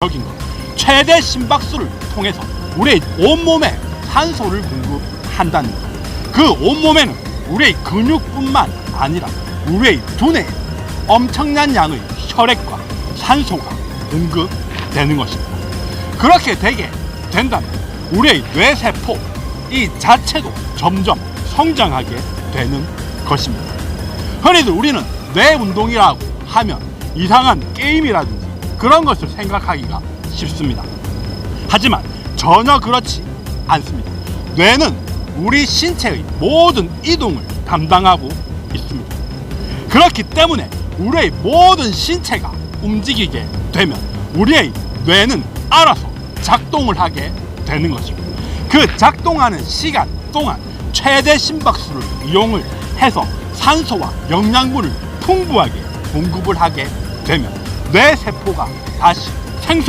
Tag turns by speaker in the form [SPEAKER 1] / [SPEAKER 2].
[SPEAKER 1] 적인 것. 최대 심박수를 통해서 우리의 온몸에 산소를 공급한다는 것. 그 온몸에는 우리의 근육뿐만 아니라 우리의 두뇌에 엄청난 양의 혈액과 산소가 공급되는 것입니다. 그렇게 되게 된다면 우리의 뇌세포 이 자체도 점점 성장하게 되는 것입니다. 흔히들 우리는 뇌 운동이라고 하면 이상한 게임이라든지 그런 것을 생각하기가 쉽습니다. 하지만 전혀 그렇지 않습니다. 뇌는 우리 신체의 모든 이동을 담당하고 있습니다. 그렇기 때문에 우리의 모든 신체가 움직이게 되면 우리의 뇌는 알아서 작동을 하게 되는 것입니다. 그 작동하는 시간 동안 최대 심박수를 이용을 해서 산소와 영양분을 풍부하게 공급을 하게 되면 뇌 세포가 다시 생성